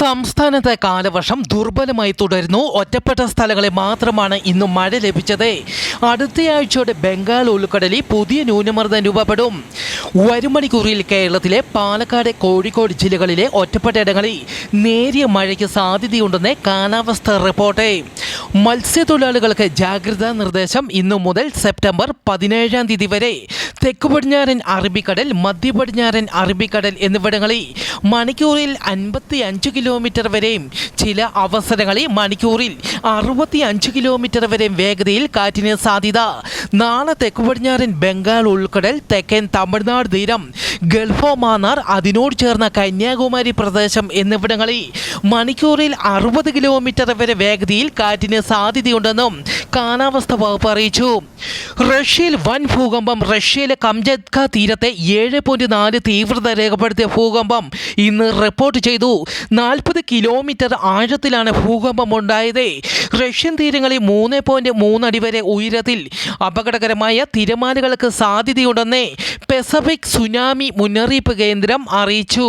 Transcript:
സംസ്ഥാനത്തെ കാലവർഷം ദുർബലമായി തുടരുന്നു. ഒറ്റപ്പെട്ട സ്ഥലങ്ങളിൽ മാത്രമാണ് ഇന്ന് മഴ ലഭിച്ചത്. അടുത്തയാഴ്ചയോടെ ബംഗാൾ ഉൾക്കടലിൽ പുതിയ ന്യൂനമർദ്ദം രൂപപ്പെടും. വരും മണിക്കൂറിൽ കേരളത്തിലെ പാലക്കാട് കോഴിക്കോട് ജില്ലകളിലെ ഒറ്റപ്പെട്ട ഇടങ്ങളിൽ നേരിയ മഴയ്ക്ക് സാധ്യതയുണ്ടെന്ന് കാലാവസ്ഥ റിപ്പോർട്ട്. മത്സ്യത്തൊഴിലാളികൾക്ക് ജാഗ്രതാ നിർദ്ദേശം ഇന്നു മുതൽ സെപ്റ്റംബർ പതിനേഴാം തീയതി വരെ. തെക്കു പടിഞ്ഞാറൻ അറബിക്കടൽ മധ്യ പടിഞ്ഞാറൻ അറബിക്കടൽ എന്നിവിടങ്ങളിൽ മണിക്കൂറിൽ അൻപത്തി അഞ്ച് കിലോമീറ്റർ വരെയും ചില അവസരങ്ങളിൽ മണിക്കൂറിൽ അറുപത്തി അഞ്ച് കിലോമീറ്റർ വരെയും വേഗതയിൽ കാറ്റിന് സാധ്യത. നാളെ തെക്ക് പടിഞ്ഞാറൻ ബംഗാൾ ഉൾക്കടൽ തെക്കൻ തമിഴ്നാട് തീരം ഗൾഫോ മാന്നാർ അതിനോട് ചേർന്ന കന്യാകുമാരി പ്രദേശം എന്നിവിടങ്ങളിൽ മണിക്കൂറിൽ അറുപത് കിലോമീറ്റർ വരെ വേഗതയിൽ കാറ്റിന് സാധ്യതയുണ്ടെന്നും കാലാവസ്ഥ വകുപ്പ് അറിയിച്ചു. റഷ്യയിൽ വൻ ഭൂകമ്പം റഷ്യയിലെ കംജത്ക തീരത്തെ ഏഴ് പോയിന്റ് നാല് തീവ്രത രേഖപ്പെടുത്തിയ ഭൂകമ്പം ഇന്ന് റിപ്പോർട്ട് ചെയ്തു. നാൽപ്പത് കിലോമീറ്റർ ആഴത്തിലാണ് ഭൂകമ്പം ഉണ്ടായത്. റഷ്യൻ തീരങ്ങളിൽ മൂന്ന് പോയിന്റ് മൂന്നടി വരെ ഉയരത്തിൽ അപകടകരമായ തിരമാലകൾക്ക് സാധ്യതയുണ്ടെന്ന് പെസഫിക് സുനാമി മുന്നറിയിപ്പ് കേന്ദ്രം അറിയിച്ചു.